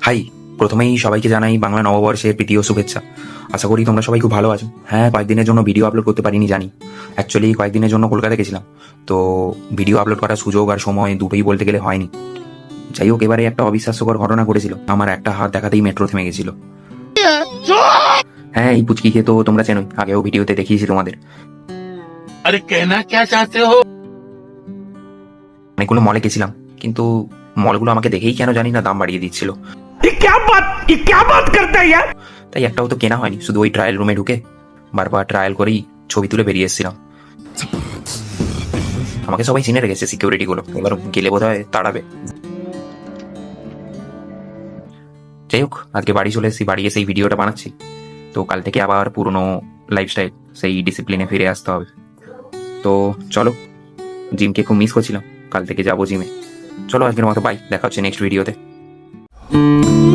High প্রথমেই সবাইকে জানাই বাংলা নববর্ষের প্রীতি ও শুভেচ্ছা। আশা করি তোমরা সবাই খুব ভালো আছো। হ্যাঁ কয়েকদিনের জন্য ভিডিও আপলোড করতে পারিনি জানি। অ্যাকচুয়ালি কয়েকদিনের জন্য কলকাতায় গেছিলাম। তো ভিডিও আপলোড করার সুযোগ আর সময় দুটোই বলতে গেলে হয়নি। যাই হোক এবারে একটা অবিশ্বাস্যকর ঘটনা ঘটেছিল। আমার একটা হাত দেখাতেই মেট্রো থেমে গেছিল। হ্যাঁ এই পুচকিকে তো তোমরা চেনোই। আগেও ভিডিওতে দেখিয়েছি তোমাদের। আরে কেনা কে চাতে হো? অনেকগুলো মলে গেছিলাম। কিন্তু মলগুলো আমাকে দেখেই কেন জানি না দাম বাড়িয়ে দিচ্ছিল। क्या बात ये क्या बात करता है यार তাই একটাও তো কেনা হয়নি শুধু ওই ট্রায়াল রুমে ঢুকে বারবার ট্রায়াল করেই ছবি তুলে বেরিয়ে এসেছিলাম আমাকে সবাই চিনে রেখেছে সিকিউরিটি গুলো এবার গেলে বোধ হয় তাড়াবে যাই হোক আজকে বাড়ি চলে এসেছি বাড়ি এসে এই ভিডিওটা বানাচ্ছি তো কাল থেকে আবার পুরনো লাইফস্টাইল সেই ডিসিপ্লিনে ফিরে আসতে হবে তো চলো জিমকে খুব মিস করছিলাম কাল থেকে যাবো জিমে চলো আজকের মতো বাই দেখা হচ্ছে নেক্সট ভিডিওতে Música